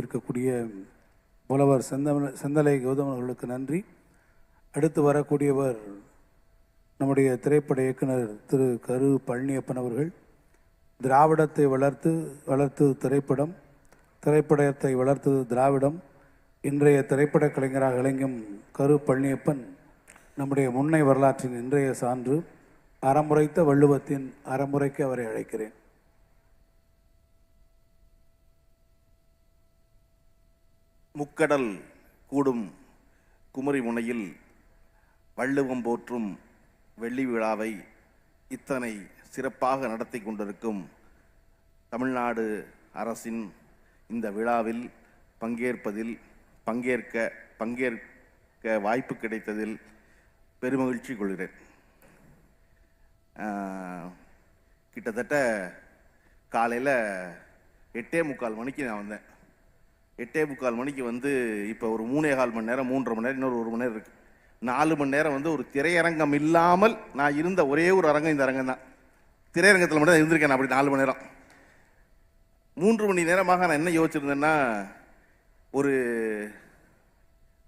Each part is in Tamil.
இருக்கக்கூடிய புலவர் செந்தம செந்தலை கௌதமன் அவர்களுக்கு நன்றி. அடுத்து வரக்கூடியவர் நம்முடைய திரைப்பட இயக்குனர் திரு கரு பழனியப்பன் அவர்கள். திராவிடத்தை வளர்த்து வளர்த்து திரைப்படம் திரைப்படத்தை வளர்த்தது திராவிடம். இன்றைய திரைப்பட கலைஞராக விளங்கும் கரு பழனியப்பன் நம்முடைய முன்னை வரலாற்றின் இன்றைய சான்று அறமுறைத்த வள்ளுவத்தின் அறமுறைக்கு அவரை அழைக்கிறேன். முக்கடல் கூடும் குமரி முனையில் வள்ளுவம் போற்றும் வெள்ளி விழாவை இத்தனை சிறப்பாக நடத்தி கொண்டிருக்கும் தமிழ்நாடு அரசின் இந்த விழாவில் பங்கேற்பதில் பங்கேற்க பங்கேற்க வாய்ப்பு கிடைத்ததில் பெருமகிழ்ச்சி கொள்கிறேன். கிட்டத்தட்ட காலையில் எட்டே முக்கால் மணிக்கு நான் வந்தேன். எட்டே முக்கால் மணிக்கு வந்து இப்போ ஒரு மூணே கால் மணி நேரம் மூன்றரை மணி நேரம் இன்னொரு ஒரு மணி நேரம் இருக்குது நாலு மணி நேரம் வந்து ஒரு திரையரங்கம் இல்லாமல் நான் இருந்த ஒரே ஒரு அரங்கம் இந்த அரங்கம் தான். திரையரங்கத்தில் மட்டும் தான் இருந்திருக்கேன் நான் அப்படி நாலு மணி நேரம். மூன்று மணி நேரமாக நான் என்ன யோசிச்சிருந்தேன்னா ஒரு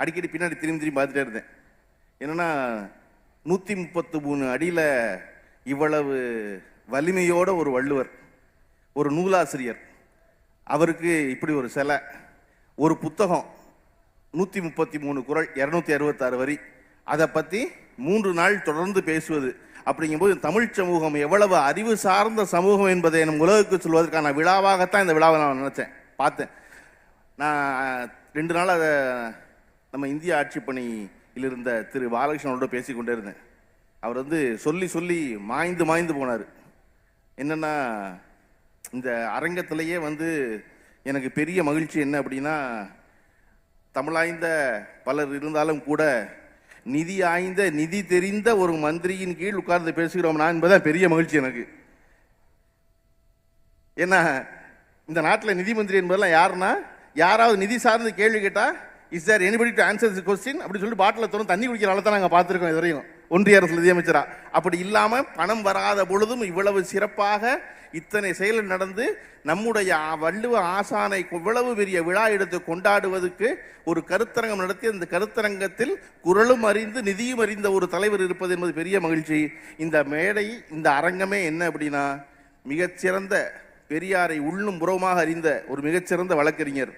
அடிக்கடி பின்னாடி திரும்பி திரும்பி பார்த்துட்டே இருந்தேன். என்னன்னா நூற்றி முப்பத்து மூணு அடியில் இவ்வளவு வலிமையோட ஒரு வள்ளுவர் ஒரு நூலாசிரியர். அவருக்கு இப்படி ஒரு சிலை ஒரு புத்தகம் நூற்றி முப்பத்தி மூணு குறள் இரநூத்தி அறுபத்தாறு வரி. அதை பற்றி மூன்று நாள் தொடர்ந்து பேசுவது. அப்படிங்கும்போது தமிழ் சமூகம் எவ்வளவு அறிவு சார்ந்த சமூகம் என்பதை நம் உலகுக்கு சொல்வதற்கான விழாவாகத்தான் இந்த விழாவை நான் நினச்சேன். பார்த்தேன். நான் ரெண்டு நாள் அதை நம்ம இந்திய ஆட்சி பணியில் இருந்த திரு பாலகிருஷ்ணனோட பேசிக்கொண்டே இருந்தேன். அவர் வந்து சொல்லி சொல்லி மாய்ந்து மாய்ந்து போனார். என்னென்னா இந்த அரங்கத்திலேயே வந்து எனக்கு பெரிய மகிழ்ச்சி என்ன அப்படின்னா தமிழாய்ந்த பலர் இருந்தாலும் கூட நிதி ஆய்ந்த நிதி தெரிந்த ஒரு மந்திரியின் கீழ் உட்கார்ந்து பேசுகிறோம்னா என்பதுதான் பெரிய மகிழ்ச்சி எனக்கு. ஏன்னா இந்த நாட்டில் நிதி மந்திரி என்பதெல்லாம் யாருன்னா யாராவது நிதி சார்ந்து கேள்வி கேட்டால் is there anybody to answer the question அப்படின்னு சொல்லிட்டு பாட்டில் தோணும் தண்ணி குடிக்கிற அளவு தான் நாங்கள் பார்த்துருக்கோம் இதுவரையும் ஒன்றிய அரசு நிதியமைச்சரா? அப்படி இல்லாமல் பணம் வராத பொழுதும் இவ்வளவு சிறப்பாக இத்தனை செயல் நடந்து நம்முடைய வள்ளுவ ஆசானை இவ்வளவு பெரிய விழா எடுத்து கொண்டாடுவதற்கு ஒரு கருத்தரங்கம் நடத்தி அந்த கருத்தரங்கத்தில் குரலும் அறிந்து நிதியும் அறிந்த ஒரு தலைவர் இருப்பது என்பது பெரிய மகிழ்ச்சி. இந்த மேடை இந்த அரங்கமே என்ன அப்படின்னா மிகச்சிறந்த பெரியாரை உள்ளும் புறமாக அறிந்த ஒரு மிகச்சிறந்த வழக்கறிஞர்.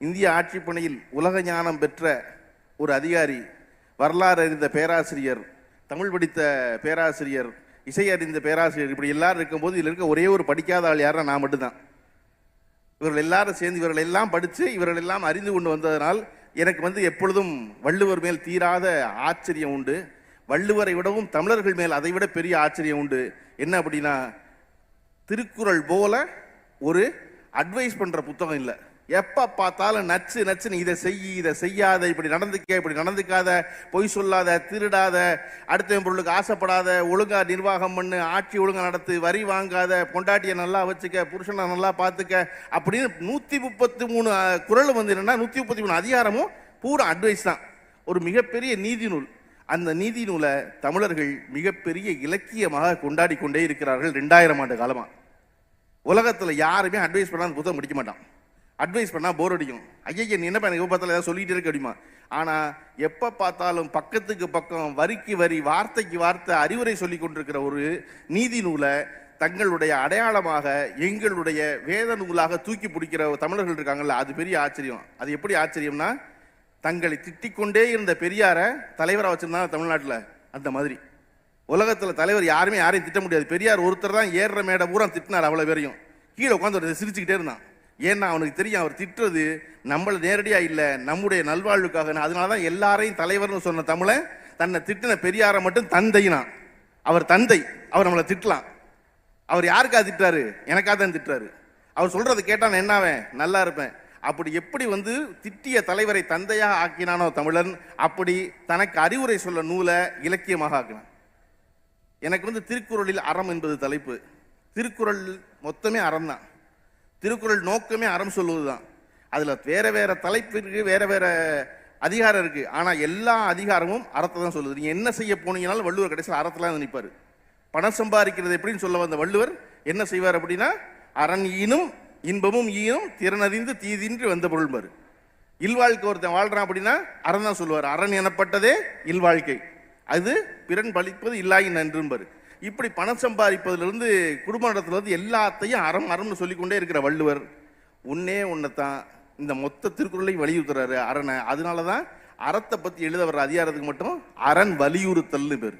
இந்திய ஆட்சிப்பணியில் உலக ஞானம் பெற்ற ஒரு அதிகாரி வரலாறு அறிந்த பேராசிரியர் தமிழ் படித்த பேராசிரியர் இசை அறிந்த பேராசிரியர் இப்படி எல்லாரும் இருக்கும்போது இதில் இருக்க ஒரே ஒரு படிக்காத ஆள் யாருன்னா நான் மட்டும்தான். இவர்கள் எல்லாரும் சேர்ந்து இவர்கள் எல்லாம் படித்து இவர்கள் எல்லாம் அறிந்து கொண்டு வந்ததனால் எனக்கு வந்து எப்பொழுதும் வள்ளுவர் மேல் தீராத ஆச்சரியம் உண்டு. வள்ளுவரை விடவும் தமிழர்கள் மேல் அதை விட பெரிய ஆச்சரியம் உண்டு. என்ன அப்படின்னா திருக்குறள் போல ஒரு அட்வைஸ் பண்ணுற புத்தகம் இல்லை. எப்ப பார்த்தாலும் நச்சு நச்சு நீ இதை செய் இதை செய்யாத இப்படி நடந்துக்க இப்படி நடந்துக்காத பொய் சொல்லாத திருடாத அடுத்த பொருளுக்கு ஆசைப்படாத ஒழுங்கா நிர்வாகம் பண்ணு ஆட்சி ஒழுங்கா நடத்து வரி வாங்காத பொண்டாட்டியை நல்லா வச்சுக்க புருஷனை நல்லா பார்த்துக்க அப்படின்னு நூத்தி முப்பத்தி மூணு குரல் வந்து என்னன்னா நூத்தி முப்பத்தி மூணு அதிகாரமும் பூரா அட்வைஸ் தான். ஒரு மிகப்பெரிய நீதி நூல். அந்த நீதி நூலை தமிழர்கள் மிகப்பெரிய இலக்கியமாக கொண்டாடி கொண்டே இருக்கிறார்கள் ரெண்டாயிரம் ஆண்டு காலமா. உலகத்துல யாருமே அட்வைஸ் பண்ணாத புத்தகம் படிக்க மாட்டான். அட்வைஸ் பண்ணால் போர் அடிக்கும். ஐயா நீ என்ன எனக்கு பார்த்தாலும் ஏதாவது சொல்லிகிட்டே இருக்க முடியுமா ஆனால் எப்போ பார்த்தாலும் பக்கத்துக்கு பக்கம் வரிக்கு வரி வார்த்தைக்கு வார்த்தை அறிவுரை சொல்லி கொண்டிருக்கிற ஒரு நீதி நூலை தங்களுடைய அடையாளமாக எங்களுடைய வேத நூலாக தூக்கி பிடிக்கிற தமிழர்கள் இருக்காங்கல்ல அது பெரிய ஆச்சரியம். அது எப்படி ஆச்சரியம்னா தங்களை திட்டிக்கொண்டே இருந்த பெரியாரை தலைவராக வச்சுருந்தாங்க தமிழ்நாட்டில் அந்த மாதிரி. உலகத்தில் தலைவர் யாருமே யாரையும் திட்ட முடியாது. பெரியார் ஒருத்தர் தான் ஏறுற மேடை பூரா திட்டினார் அவ்வளோ பேரையும். கீழே உட்காந்து சிரிச்சுக்கிட்டே இருந்தான். ஏன்னா அவனுக்கு தெரியும் அவர் திட்டுறது நம்மளை நேரடியாக இல்லை நம்முடைய நல்வாழ்வுக்காக. அதனால தான் எல்லாரையும் தலைவர்னு சொன்ன தமிழை தன்னை திட்டின பெரியாரை மட்டும் தந்தைனா அவர் தந்தை அவர் நம்மளை திட்டலாம். அவர் யாருக்கா திட்டாரு எனக்காக தான் திட்டுறாரு. அவர் சொல்கிறத கேட்டால் நான் என்னாவேன் நல்லா இருப்பேன். அப்படி எப்படி வந்து திட்டிய தலைவரை தந்தையாக ஆக்கினானோ தமிழன் அப்படி தனக்கு அறிவுரை சொல்ல நூலை இலக்கியமாக ஆக்கினான். எனக்கு வந்து திருக்குறளில் அறம் என்பது தலைப்பு. திருக்குறள் மொத்தமே அறம் தான் திருக்குறள் நோக்கமே அறம் சொல்லுவதுதான். தான் வேற வேற தலைப்பு தலைப்பிற்கு வேற வேற அதிகாரம் இருக்குது ஆனால் எல்லா அதிகாரமும் அறத்தை தான் சொல்லுது. நீங்கள் என்ன செய்ய போனீங்கனாலும் வள்ளுவர் கடைசியில் அறத்துல தான் பணம் சம்பாதிக்கிறது எப்படின்னு சொல்ல வந்த வள்ளுவர் என்ன செய்வார் அப்படின்னா அரண் ஈனும் இன்பமும் ஈனும் திறனறிந்து தீதின்றி வந்த பொருள்பார். இல்வாழ்க்கை ஒருத்தன் வாழ்கிறான் அப்படின்னா அறம் தான் சொல்லுவார். அரண் எனப்பட்டதே இல்வாழ்க்கை. அது பிறன் பழிப்பது இல்லாயின் நன்றும்பாரு. இப்படி பணம் சம்பாதிப்பதிலிருந்து குடும்ப நடத்துலேருந்து எல்லாத்தையும் அறம் அறம்னு சொல்லிக்கொண்டே இருக்கிற வள்ளுவர். உன்னே உன்னைத்தான். இந்த மொத்த திருக்குறளையும் வலியுறுத்துறாரு அரணை. அதனால தான் அறத்தை பற்றி எழுத வர்ற அதிகாரத்துக்கு மட்டும் அரண் வலியுறுத்தல்னு பேர்.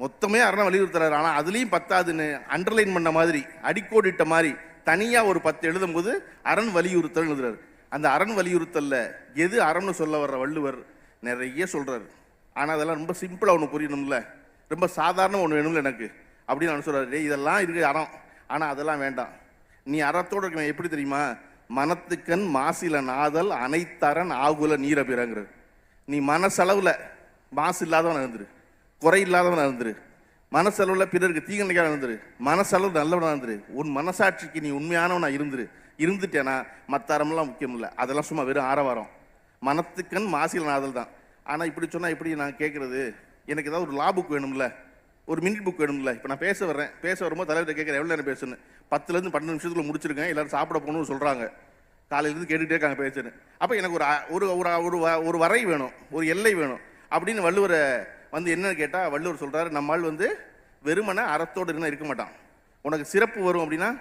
மொத்தமே அரணை வலியுறுத்துறாரு. ஆனால் அதுலேயும் பத்தாதுன்னு அண்டர்லைன் பண்ண மாதிரி அடிக்கோடிட்ட மாதிரி தனியாக ஒரு பத்து எழுதும்போது அரண் வலியுறுத்தல் எழுதுறாரு. அந்த அரண் வலியுறுத்தல்ல எது அறம்னு சொல்ல வர்ற வள்ளுவர் நிறைய சொல்கிறாரு ஆனால் அதெல்லாம் ரொம்ப சிம்பிளாக ஒன்று புரியணும்ல. ரொம்ப சாதாரண ஒன்று வேணும்ல எனக்கு. அப்படின்னு நான் சொல்றாரு. இதெல்லாம் இருக்குது அறம். ஆனால் அதெல்லாம் வேண்டாம். நீ அறத்தோடு இருக்க எப்படி தெரியுமா? மனத்துக்கண் மாசில நாதல் அனைத்தரன் ஆகுல நீர பிறங்கிறது. நீ மனசளவில் மாசு இல்லாதவன் இருந்துரு. குறை இல்லாதவன் இருந்துரு. மனசளவில் பிறருக்கு தீங்கனைக்கான இருந்துரு. மனசளவு நல்லவனாக இருந்துரு. உன் மனசாட்சிக்கு நீ உண்மையானவனாக இருந்துரு. இருந்துட்டேனா மற்ற அறமெல்லாம் முக்கியம் இல்லை. அதெல்லாம் சும்மா வெறும் ஆரவாரம். மனத்துக்கண் மாசில நாதல் தான். ஆனால் இப்படி சொன்னால் எப்படி நான் கேட்குறது எனக்கு ஏதாவது ஒரு லா புக் வேணும்ல ஒரு மினிட் புக் வேணும்ல இப்போ நான் பேச வரேன் பேச வரும்போது தலைவர்கிட்ட கேட்குறேன் எவ்வளோ நேரம் பேசணும் பத்துலேருந்து பன்னெண்டு நிமிஷத்துல முடிச்சிருக்கேன் எல்லாரும் சாப்பிட போகணும்னு சொல்கிறாங்க காலையிலேருந்து கேட்டுகிட்டே இருக்காங்க பேசுன்னு. அப்போ எனக்கு ஒரு ஒரு ஒரு ஒரு வ- ஒரு வரை வேணும் ஒரு எல்லை வேணும். அப்படின்னு வள்ளுவரை வந்து என்னென்னு கேட்டால் வள்ளுவர் சொல்கிறாரு நம்மால் வந்து வெறுமனை அறத்தோடு இருந்தால் இருக்க மாட்டான். உனக்கு சிறப்பு வரும் அப்படின்னா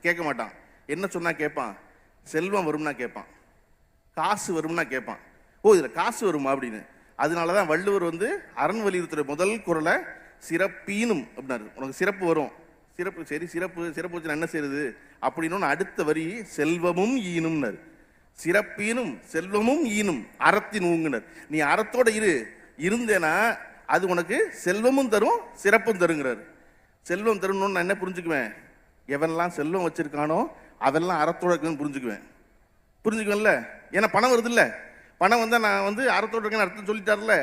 கேட்க மாட்டான். என்ன சொன்னால் கேட்பான்? செல்வம் வரும்னா கேட்பான். காசு வரும்னா கேட்பான். ஓ இதில் காசு வருமா அப்படின்னு? அதனால தான் வள்ளுவர் வந்து அரண் வலியுறுத்துற முதல் குரலை சிறப்பீனும் அப்படின்னாரு. உனக்கு சிறப்பு வரும். சிறப்பு சரி சிறப்பு சிறப்பு வச்சு என்ன செய்யுது அப்படின்னு அடுத்த வரி செல்வமும் ஈனும்னாரு. சிறப்பீனும் செல்வமும் ஈனும் அறத்தின் ஊங்குனர். நீ அறத்தோட இரு. இருந்தேனா அது உனக்கு செல்வமும் தரும் சிறப்பும் தருங்கிறார். செல்வம் தரும்னு நான் என்ன புரிஞ்சுக்குவேன்? எவன்லாம் செல்வம் வச்சிருக்கானோ அதெல்லாம் அறத்தோட இருக்குன்னு புரிஞ்சுக்குவேன். புரிஞ்சுக்குவேன்ல? ஏன்னா பணம் வருது இல்லை பணம் வந்தால் நான் வந்து அறத்தோடு இருக்கேன்னு அர்த்தம் சொல்லிட்டார்ல.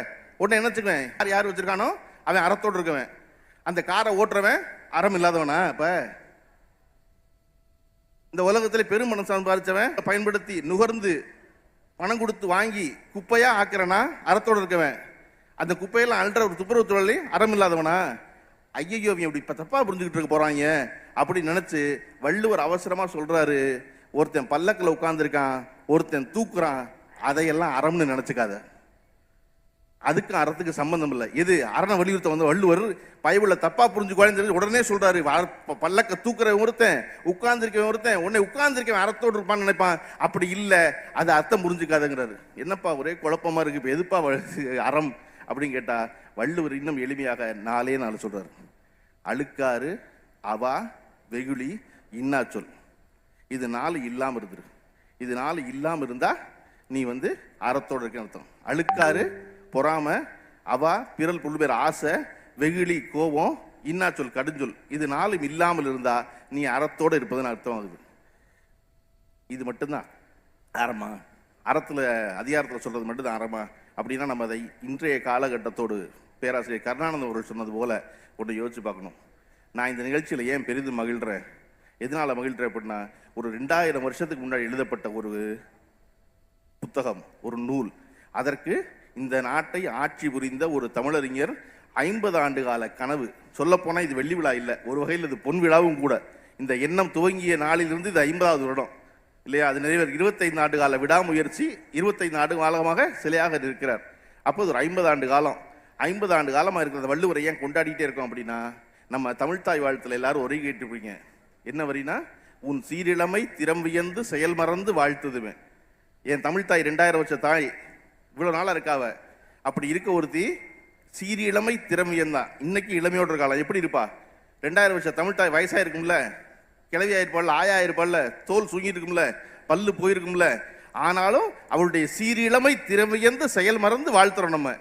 உடனே என்ன வச்சுக்குவேன்? யார் யார் வச்சுருக்கானோ அவன் அறத்தோடு இருக்கவன். அந்த காரை ஓட்டுறவன் அறம் இல்லாதவனா இப்போ? இந்த உலகத்தில் பெரும் மனம் சம்பாதிச்சவன் பயன்படுத்தி நுகர்ந்து பணம் கொடுத்து வாங்கி குப்பையாக ஆக்குறனா அறத்தோடு இருக்கவன். அந்த குப்பையெல்லாம் அல்ற ஒரு துப்புரவு தொழிலை அறம் இல்லாதவனா? ஐயையோ இவன் இப்படி இப்போ தப்பாக புரிஞ்சுக்கிட்டு இருக்க போகிறாங்க அப்படின்னு நினச்சி வள்ளுவர் அவசரமாக சொல்கிறாரு ஒருத்தன் பல்லக்கில் உட்காந்துருக்கான் ஒருத்தன் தூக்குறான். அதையெல்லாம் அறம்னு நினச்சிக்காத. அதுக்கும் அறத்துக்கு சம்பந்தம் இல்லை. எது? அரண வலியுறுத்த வந்த வள்ளுவர் பைபிள தப்பா புரிஞ்சு குழந்தைங்க உடனே சொல்றாரு வா- பல்லக்க தூக்குற ஒருத்தன் உட்கார்ந்திருக்கவன் ஒருத்தன் உன்னை உட்கார்ந்திருக்கவன் அறத்தோடு இருப்பான்னு நினைப்பான். அப்படி இல்லை. அது அர்த்தம் புரிஞ்சுக்காதுங்கிறாரு. என்னப்பா ஒரே குழப்பமா இருக்கு? இப்போ எதுப்பா அறம் அப்படின்னு கேட்டா வள்ளுவர் இன்னும் எளிமையாக நாளே நாள் சொல்றாரு. அழுக்காறு அவா வெகுளி இன்னாச்சொல் இது நாள் இல்லாமல் இருக்குது இது நாள் இல்லாமல் இருந்தால் நீ வந்து அறத்தோடு இருக்க அர்த்தம். அழுக்காறு பொறாம அவா பிறல் புல்பேர் ஆசை வெகுளி கோபம் இன்னா சொல் கடுஞ்சொல் இது நாளும் இல்லாமல் இருந்தா நீ அறத்தோடு இருப்பதுன்னு அர்த்தம் ஆகுது இது மட்டும்தான் அறமா அறத்தில் அதிகாரத்தில் சொல்றது மட்டும்தான் அறமா அப்படின்னா நம்ம அதை இன்றைய காலகட்டத்தோடு பேராசிரியர் கருணானந்தம் அவர்கள் சொன்னது போல ஒன்று யோசிச்சு பார்க்கணும். நான் இந்த நிகழ்ச்சியில் ஏன் பெரிதும் மகிழ்கிறேன் எதனால் மகிழ்கிறேன் அப்படின்னா ஒரு ரெண்டாயிரம் வருஷத்துக்கு முன்னாடி எழுதப்பட்ட ஒரு புத்தகம் ஒரு நூல். அதற்கு இந்த நாட்டை ஆட்சி புரிந்த ஒரு தமிழறிஞர் ஐம்பது ஆண்டு கால கனவு. சொல்லப்போனால் இது வெள்ளி விழா இல்லை ஒரு வகையில் இது பொன் விழாவும் கூட. இந்த எண்ணம் துவங்கிய நாளிலிருந்து இது ஐம்பதாவது வருடம். இல்லையா? அது நிறைவேற இருபத்தைந்து ஆண்டு கால விடாமுயற்சி இருபத்தைந்து ஆண்டு காலமாக சிலையாக இருக்கிறார் அப்போது ஒரு ஐம்பது ஆண்டு காலம். ஐம்பது ஆண்டு காலமாக இருக்கிற அந்த வள்ளுவரை ஏன் கொண்டாடிட்டே இருக்கோம் அப்படின்னா நம்ம தமிழ்த்தாய் வாழ்த்துல எல்லாரும் ஒரே கேட்டுப்பீங்க. என்ன வரினா உன் சீரிழமை திறம் வியந்து செயல் மறந்து வாழ்த்துதுவேன் என் தமிழ் தாய் ரெண்டாயிரம் வருஷ தாய் இவ்வளோ நாளாக இருக்காவ அப்படி இருக்க ஒருத்தி சீரியலமை இளமை திறமையன் தான். இன்னைக்கு இளமையோட இருக்காளாம் எப்படி இருப்பா? ரெண்டாயிரம் வருஷம் தமிழ் தாய் வயசாக இருக்கும்ல கிளவி ஆயிருப்பாள் ஆயா ஆயிருப்பாள்ல தோல் சுங்கிருக்கும்ல பல்லு போயிருக்கும்ல. ஆனாலும் அவளுடைய சீரிழமை திறமையந்து செயல் மறந்து வாழ்த்துறோம் நம்ம.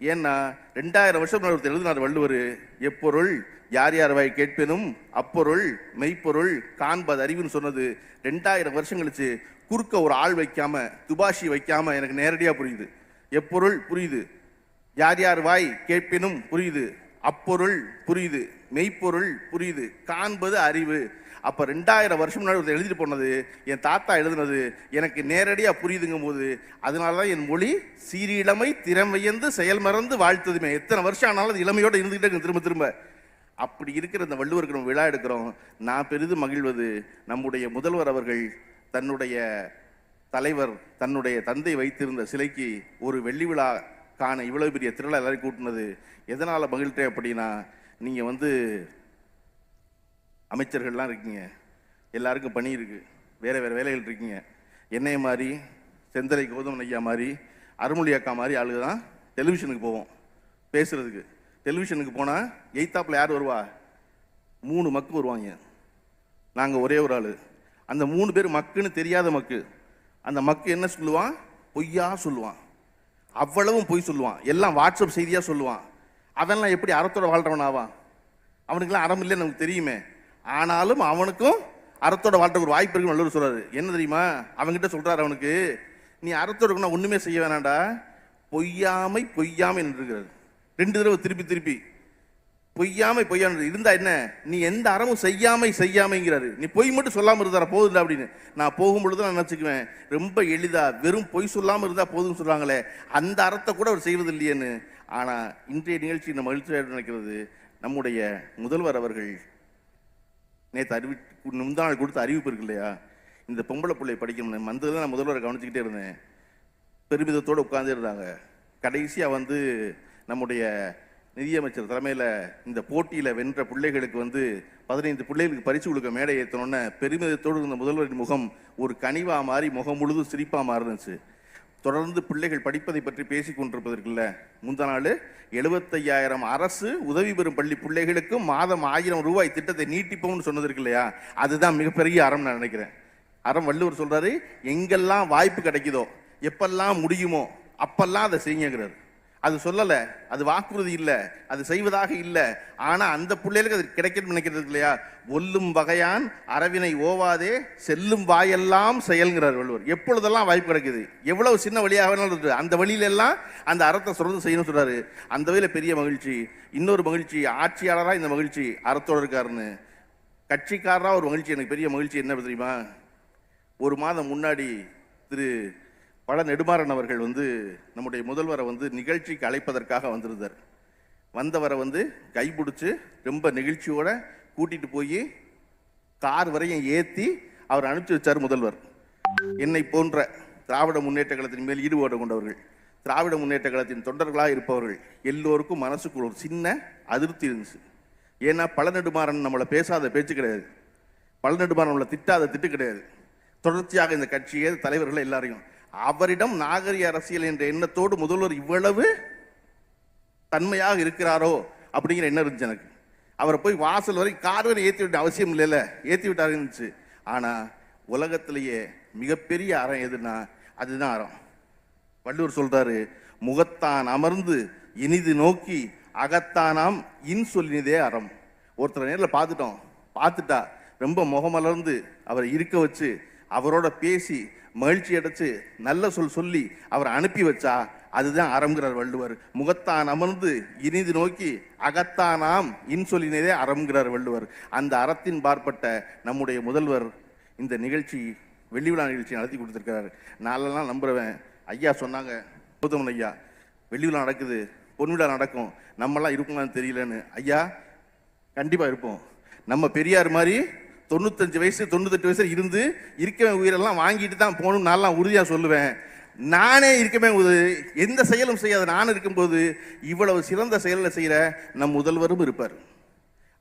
ஏன்னா ரெண்டாயிரம் வருஷம் ஒருத்தர் எழுதினார் வள்ளுவர் எப்பொருள் யார் யார் வாய் கேட்பேனும் அப்பொருள் மெய்ப்பொருள் காண்பது அறிவுன்னு சொன்னது ரெண்டாயிரம் வருஷம் கழிச்சு குறுக்க ஒரு ஆள் வைக்காம துபாஷி வைக்காம எனக்கு நேரடியாக புரியுது. எப்பொருள் புரியுது. யார் யார் வாய் கேட்பினும் புரியுது. அப்பொருள் புரியுது. மெய்ப்பொருள் புரியுது. காண்பது அறிவு. அப்போ ரெண்டாயிரம் வருஷம் முன்னாடி ஒருத்தர் எழுதிட்டு போனது என் தாத்தா எழுதுனது எனக்கு நேரடியாக புரியுதுங்கும் போது அதனாலதான் என் மொழி சீரிழமை திறமையந்து செயல் மறந்து வாழ்த்ததுமே. எத்தனை வருஷம் ஆனாலும் அது இளமையோட இருந்துகிட்டே திரும்ப திரும்ப. அப்படி இருக்கிற இந்த வள்ளுவருக்கு நம்ம விழா எடுக்கிறோம். நான் பெரிதும் மகிழ்வது நம்முடைய முதல்வர் அவர்கள் தன்னுடைய தலைவர் தன்னுடைய தந்தை வைத்திருந்த சிலைக்கு ஒரு வெள்ளி விழா காண இவ்வளவு பெரிய திருவிழா எல்லாரும் கூட்டினது. எதனால் மகிழ்கிறேன் அப்படின்னா நீங்கள் வந்து அமைச்சர்கள்லாம் இருக்கீங்க. எல்லாருக்கும் பணி இருக்கு. வேற வேற வேலைகள் இருக்கீங்க. என்னைய மாதிரி செந்தலை கௌதமன் ஐயா மாதிரி அருள்மொழி அக்கா மாதிரி ஆளுங்க தான் டெலிவிஷனுக்கு போவோம். பேசுறதுக்கு. டெலிவிஷனுக்கு போனால் எய்த்தாப்பில் யார் வருவா? மூணு மக்கு வருவாங்க. நாங்கள் ஒரே ஒரு ஆள். அந்த மூணு பேர் மக்குன்னு தெரியாத மக்கு. அந்த மக்கு என்ன சொல்லுவான்? பொய்யா சொல்லுவான். அவ்வளவும் பொய் சொல்லுவான். எல்லாம் வாட்ஸ்அப் செய்தியாக சொல்லுவான். அதெல்லாம் எப்படி அறத்தோட வாழ்றவன் ஆவான் அவனுக்கெல்லாம் அறம் இல்லைன்னு நமக்கு தெரியுமே. ஆனாலும் அவனுக்கும் அறத்தோட வாழ்க்கை ஒரு வாய்ப்பு இருக்குன்னு நல்லவர் சொல்றாரு. என்ன தெரியுமா? அவன்கிட்ட சொல்றாரு அவனுக்கு நீ அறத்தோட இருக்கணும்னா ஒண்ணுமே செய்ய வேணாம்டா. பொய்யாமை பொய்யாமை என்று இருக்கிறார். ரெண்டு தடவை திருப்பி திருப்பி பொய்யாமை பொய்யாமை இருந்தா என்ன? நீ எந்த அறமும் செய்யாமை செய்யாமைங்கிறாரு நீ பொய் மட்டும் சொல்லாம இருந்தா போதும் அப்படின்னு. நான் போகும் பொழுது நான் நினச்சிக்குவேன் ரொம்ப எளிதா வெறும் பொய் சொல்லாம இருந்தா போதும்னு சொல்றாங்களே அந்த அறத்தை கூட அவர் செய்வது இல்லையேன்னு ஆனா இன்றைய நிகழ்ச்சி நம்ம மகிழ்ச்சியாக நினைக்கிறது நம்முடைய முதல்வர் அவர்கள் நேற்று அறிவி முந்தா நாள் கொடுத்த அறிவிப்பு இருக்கு இல்லையா? இந்த பொம்பளை பிள்ளை படிக்கணும். தான் நான் முதல்வரை கவனிச்சுக்கிட்டே இருந்தேன். பெருமிதத்தோடு உட்கார்ந்துருந்தாங்க கடைசியாக வந்து நம்முடைய நிதியமைச்சர் தலைமையில் இந்த போட்டியில் வென்ற பிள்ளைகளுக்கு வந்து பதினைந்து பிள்ளைகளுக்கு பரிசு கொடுக்க மேடை ஏற்றணுன்னு பெருமிதத்தோடு இருந்த முதல்வரின் முகம் ஒரு கனிவா மாறி முகம் முழுதும் சிரிப்பாக மாறுனுச்சு. தொடர்ந்து பிள்ளைகள் படிப்பதை பற்றி பேசிக் கொண்டிருப்பதற்குல்ல முந்தா நாள் எழுபத்தையாயிரம் அரசு உதவி பெறும் பள்ளி பிள்ளைகளுக்கும் மாதம் ஆயிரம் ரூபாய் திட்டத்தை நீட்டிப்போம்னு சொன்னது இல்லையா? அதுதான் மிகப்பெரிய அறம் நான் நினைக்கிறேன். அறம் வள்ளுவர் சொல்றாரு எங்கெல்லாம் வாய்ப்பு கிடைக்குதோ எப்பெல்லாம் முடியுமோ அப்பெல்லாம் அதை செய்யுங்கிறார். அது சொல்லலை அது வாக்குறுதி இல்லை அது செய்வதாக இல்லை. ஆனால் அந்த பிள்ளைகளுக்கு அது கிடைக்கணும்னு நினைக்கிறது இல்லையா? ஒல்லும் வகையான் அரவினை ஓவாதே செல்லும் வாயெல்லாம் செயல்கிறார் வள்ளுவர். எப்பொழுதெல்லாம் வாய்ப்பு கிடைக்குது? எவ்வளவு சின்ன வழியாக வேணாலும் அந்த வழியிலெல்லாம் அந்த அறத்தை சுரந்து செய்யணும்னு சொல்கிறாரு அந்த வழியில் பெரிய மகிழ்ச்சி. இன்னொரு மகிழ்ச்சி ஆட்சியாளராக இந்த மகிழ்ச்சி அறத்தோடு இருக்காருன்னு. கட்சிக்காரராக ஒரு மகிழ்ச்சி எனக்கு பெரிய மகிழ்ச்சி என்ன தெரியுமா? ஒரு மாதம் முன்னாடி திரு பல நெடுமாறன் அவர்கள் வந்து நம்முடைய முதல்வரை வந்து நிகழ்ச்சிக்கு அழைப்பதற்காக வந்திருந்தார். வந்தவரை வந்து கைப்பிடிச்சு ரொம்ப நெகிழ்ச்சியோடு கூட்டிகிட்டு போய் கார் வரையும் ஏற்றி அவர் அனுப்பிச்சி வச்சார் முதல்வர். என்னை போன்ற திராவிட முன்னேற்ற கழகத்தின் மேல் ஈடுபாடு கொண்டவர்கள் திராவிட முன்னேற்ற கழகத்தின் தொண்டர்களாக இருப்பவர்கள் எல்லோருக்கும் மனசுக்குள் ஒரு சின்ன அதிருப்தி இருந்துச்சு. ஏன்னா பழநெடுமாறன் நம்மளை பேசாத பேச்சு கிடையாது. பழநெடுமாறன் நம்மளை திட்டாத திட்டு கிடையாது. தொடர்ச்சியாக இந்த கட்சியே தலைவர்கள் எல்லாரையும் அவரிடம் நாகரிக அரசியல் என்ற எண்ணத்தோடு முதல்வர் இவ்வளவு தன்மையாக இருக்கிறாரோ அப்படிங்கிற எண்ணம் இருந்துச்சு எனக்கு. அவரை போய் வாசல் வரை கார் வரை ஏற்றி விட்ட அவசியம் இல்லைல்ல. ஏற்றி விட்டாரு இருந்துச்சு. ஆனால் உலகத்திலேயே மிகப்பெரிய அறம் எதுனா அதுதான் அறம். வள்ளுவர் சொல்றாரு முகத்தான் அமர்ந்து இனிது நோக்கி அகத்தானாம் இன் சொல்லினதே அறம். ஒருத்தரை நேரில் பார்த்துட்டோம். பார்த்துட்டா ரொம்ப முகமலர்ந்து அவரை இருக்க வச்சு அவரோட பேசி மகிழ்ச்சி அடைச்சு நல்ல சொல் சொல்லி அவரை அனுப்பி வச்சா அதுதான் அறம்ங்கிறார் வள்ளுவர். முகத்தான் அமர்ந்து இனிது நோக்கி அகத்தானாம் இன் சொல்லினதே அறம்ங்கிறார் வள்ளுவர். அந்த அறத்தின் பார்ப்பட்ட நம்முடைய முதல்வர் இந்த நிகழ்ச்சி வெள்ளி விழா நிகழ்ச்சி நடத்தி கொடுத்துருக்காரு நாளெல்லாம் நம்புறவன் ஐயா சொன்னாங்க கௌதமன் ஐயா வெள்ளி விழா நடக்குது பொன் விழா நடக்கும் நம்மலாம் இருக்குமான்னு தெரியலன்னு. ஐயா கண்டிப்பாக இருப்போம். நம்ம பெரியார் மாதிரி தொண்ணூத்தஞ்சு வயசு தொண்ணூத்தெட்டு வயசு இருந்து இருக்கவன் உயிரெல்லாம் வாங்கிட்டு தான் போகணும் நான்லாம் உறுதியாக சொல்லுவேன். நானே இருக்கமே போது எந்த செயலும் செய்யாத நான் இருக்கும்போது இவ்வளவு சிறந்த செயலில் செய்கிற நம் முதல்வரும் இருப்பார்.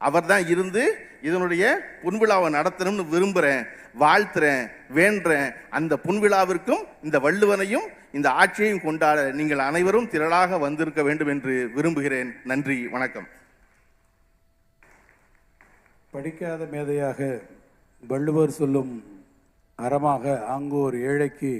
அவர் தான் இருந்து இதனுடைய பொன்விழாவை நடத்தணும்னு விரும்புகிறேன் வாழ்த்துறேன் வேண்டுறேன் அந்த பொன்விழாவிற்கும் இந்த வள்ளுவனையும் இந்த ஆட்சியையும் கொண்டாட நீங்கள் அனைவரும் திரளாக வந்திருக்க வேண்டும் என்று விரும்புகிறேன். நன்றி வணக்கம். படிக்காத மேதையாக வள்ளுவர் சொல்லும் அறமாக ஆங்கோர் ஏழைக்கு